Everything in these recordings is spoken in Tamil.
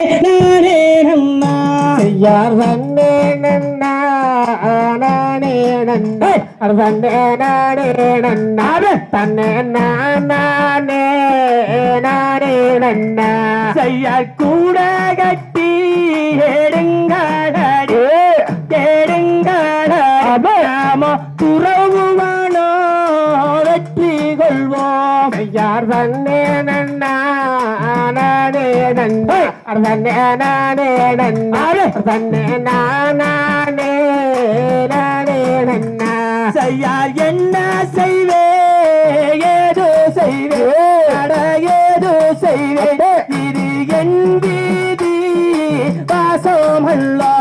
நானே நன்னா. யார் தன்னே நன்னா. நானே நன்னா. தன்னே நானே நன்னா. தன்னே நானே நானே நன்னா. செய்யார் கூட கட்டி எடுங்காடே எடுங்காடே நாம துறவுவானோ வெற்றி கொள்வோம். யார் தன்னே நன்னா. நானே நன்னா. தன்னே நானே நானே நன்னா செய்யார் என்ன செய்வே? ஏதோ செய்வே? அட ஏதோ செய்வே? இது என் வீதி. வாசம் அல்லா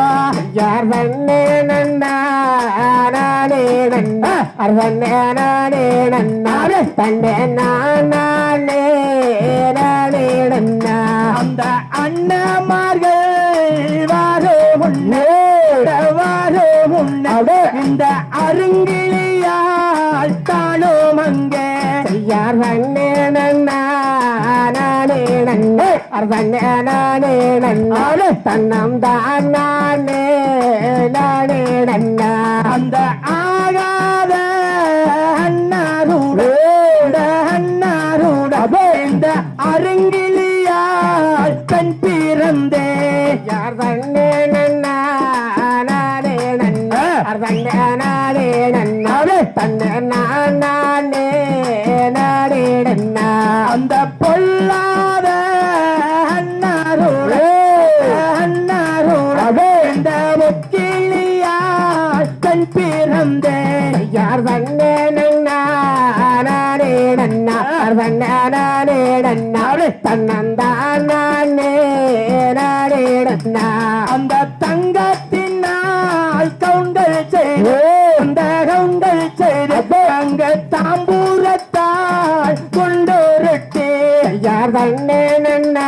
யார் தன்னே நன்னா நானே நன்னா தன்னே நானே நன்னா தன்னே நானே வாரோ முன்னே இந்த அருங்கிலியால் தானோம் அங்கே. யார் தன்னே நன்னா நானே நன்னா. தன்னே நானே நன்னா. தன்னம் தான் நானே நானே நன்னா. அந்த ஆகாத அண்ணாரூட அண்ணாரூட இந்த அருங்கிலியால் கண் பிறந்தே. யார் தன்னே நன்னா நானே நன்னா தன்னே நானே நன்னா தன்னே நான் நானே நன்னா அந்த பொல்லாத அண்ணாரோட அண்ணாரோட இந்த முக்கிலியால் கண் பிறந்தே யார் நன்னா நானே நன்னா. தன்னே நானே நன்னா. தன்னந்தான் நானே நன்னா. அந்த தங்கத்தினால் கவுண்டல் செய்து அங்க தாம்பூரத்தால் கொண்டொருட்டே. யார் தன்னே நன்னா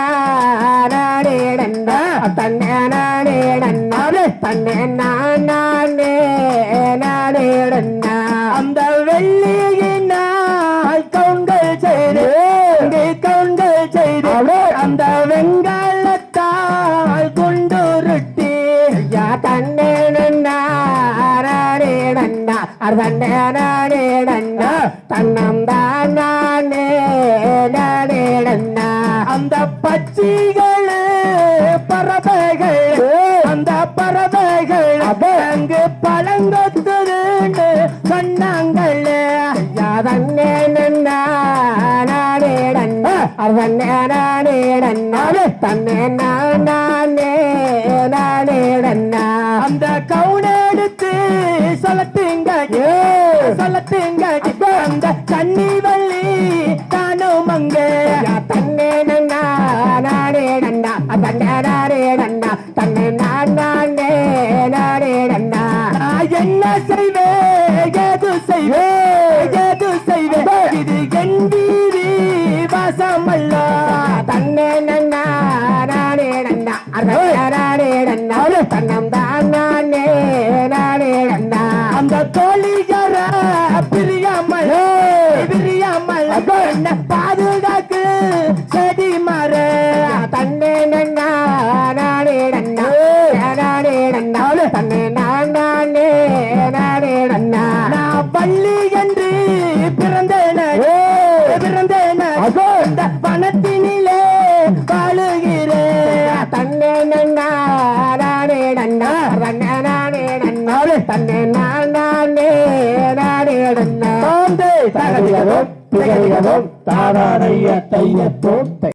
நானே நன்னா. தன்னே நானே நன்னா. தன்னே நான் நானே அந்த வெள்ளியினால் தன்னே நானே நன்னா தன்னம் தான் நானே நானே நன்னா அந்த பட்சிகள் பறவைகள் அந்த பறவைகள் அங்கு பழங்கொத்துதுன்னு சொன்னாங்கள் தன்னே நன்னா நானே நன்னா தன்னே நானே நன்னா தன்னே நான் நானே நானே நன்னா அந்த கவுனெடுத்து சொல்லட்டுங்க சொல்லட்டுங்க அந்த கன்னி வள்ளி தானும் அங்கே. தன்னே நன்னா நானே நன்னா தன்னே நானே நன்னா தன்னே நான் நானே நானே நன்னா. என்ன ஏது ஏது செய்வேன்? இது என் வீதி வாசமல்ல தன்னே நான் நானே நானே நன்னா நான் பள்ளி என்று பிறந்தேன பிறந்தேன. வனத்தினிலே வாழுகிறேன். தன்னே நன்னா நானே நன்னா தன்னே நானே தன்னே நான் நானே நானே நன்னா தாராடைய தையத்தோம்